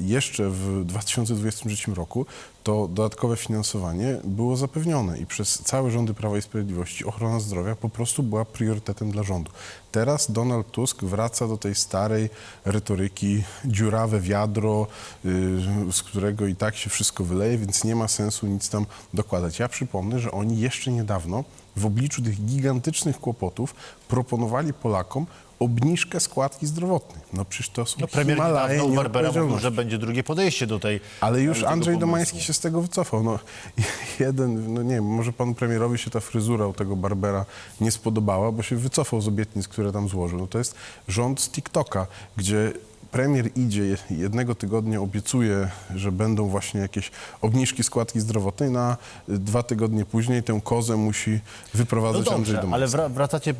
Jeszcze w 2023 roku to dodatkowe finansowanie było zapewnione i przez całe rządy Prawa i Sprawiedliwości ochrona zdrowia po prostu była priorytetem dla rządu. Teraz Donald Tusk wraca do tej starej retoryki dziurawe wiadro, y, z którego i tak się wszystko wyleje, więc nie ma sensu nic tam dokładać. Ja przypomnę, że oni jeszcze niedawno w obliczu tych gigantycznych kłopotów proponowali Polakom obniżkę składki zdrowotnej. No przecież to są No, premier Himalaje Barbera mówił, że będzie drugie podejście do tej Ale już tego Andrzej pomysłu. Domański się z tego wycofał. No, jeden, no nie wiem, może panu premierowi się ta fryzura u tego Barbera nie spodobała, bo się wycofał z obietnic, które tam złożył. No to jest rząd z TikToka, gdzie premier idzie jednego tygodnia, obiecuje, że będą właśnie jakieś obniżki składki zdrowotnej, na dwa tygodnie później tę kozę musi No wyprowadzać Andrzej dobrze, Domański. ale wra- wracacie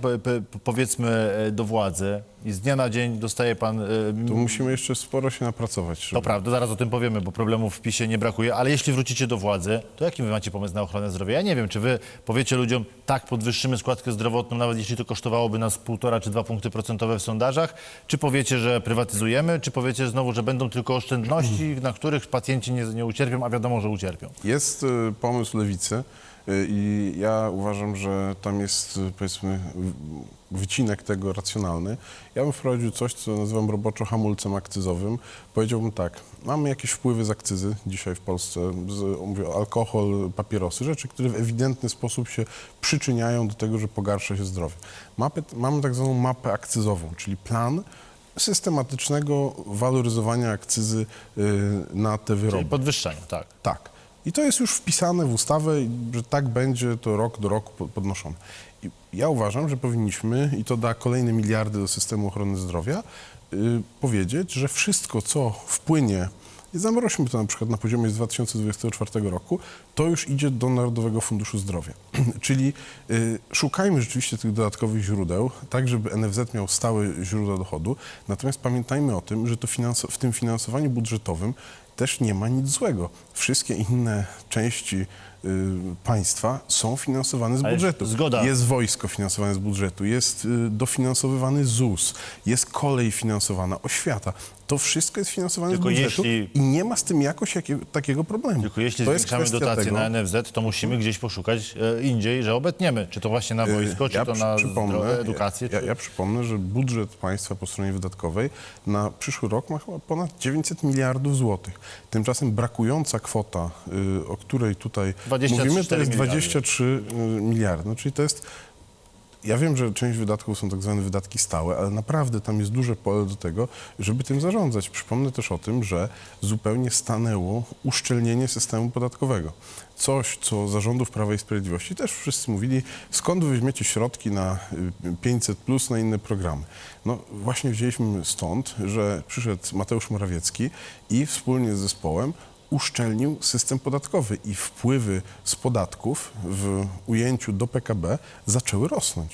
powiedzmy e, do władzy i z dnia na dzień dostaje pan... e, Tu musimy jeszcze sporo się napracować. Żeby... To prawda, zaraz o tym powiemy, bo problemów w PiSie nie brakuje, ale jeśli wrócicie do władzy, to jaki wy macie pomysł na ochronę zdrowia? Ja nie wiem, czy wy powiecie ludziom, tak, podwyższymy składkę zdrowotną, nawet jeśli to kosztowałoby nas półtora czy dwa punkty procentowe w sondażach, czy powiecie, że prywatyzujemy, czy powiecie znowu, że będą tylko oszczędności, na których pacjenci nie, nie ucierpią, a wiadomo, że ucierpią. Jest y, pomysł lewicy y, i ja uważam, że tam jest y, powiedzmy w- wycinek tego racjonalny. Ja bym wprowadził coś, co nazywam roboczo hamulcem akcyzowym. Powiedziałbym tak, mamy jakieś wpływy z akcyzy dzisiaj w Polsce, z, mówię, alkohol, papierosy, rzeczy, które w ewidentny sposób się przyczyniają do tego, że pogarsza się zdrowie. Mapę, mamy tak zwaną mapę akcyzową, czyli plan systematycznego waloryzowania akcyzy y, na te wyroby. Czyli podwyższania, tak. Tak. I to jest już wpisane w ustawę, że tak będzie to rok do roku po- podnoszone. I ja uważam, że powinniśmy, i to da kolejne miliardy do systemu ochrony zdrowia, y, powiedzieć, że wszystko, co wpłynie, zamroźmy to na przykład na poziomie z 2024 roku, to już idzie do Narodowego Funduszu Zdrowia. Czyli y, szukajmy rzeczywiście tych dodatkowych źródeł, tak żeby NFZ miał stałe źródła dochodu, natomiast pamiętajmy o tym, że to w tym finansowaniu budżetowym też nie ma nic złego. Wszystkie inne części y, państwa są finansowane z Ale budżetu. zgoda. Jest wojsko finansowane z budżetu, jest y, dofinansowywany ZUS, jest kolej finansowana, oświata. To wszystko jest finansowane Tylko z budżetu jeśli- i nie ma z tym jakoś jakiego, takiego problemu. Tylko jeśli to jest zwiększamy kwestia dotacje tego, na NFZ, to musimy gdzieś poszukać e, indziej, że obetniemy. Czy to właśnie na wojsko, czy Y, to przy- na edukację. Ja, czy... ja przypomnę, że budżet państwa po stronie wydatkowej na przyszły rok ma chyba ponad 900 miliardów złotych. Tymczasem brakująca kwota, y, o której tutaj 24 mówimy, to jest miliardy. 23 y, miliardy. No, czyli to jest ja wiem, że część wydatków są tak zwane wydatki stałe, ale naprawdę tam jest duże pole do tego, żeby tym zarządzać. Przypomnę też o tym, że zupełnie stanęło uszczelnienie systemu podatkowego. Coś, co zarządów Prawa i Sprawiedliwości też wszyscy mówili, skąd wy weźmiecie środki na y, 500 plus, na inne programy. No właśnie wzięliśmy stąd, że przyszedł Mateusz Morawiecki i wspólnie z zespołem uszczelnił system podatkowy i wpływy z podatków w ujęciu do PKB zaczęły rosnąć.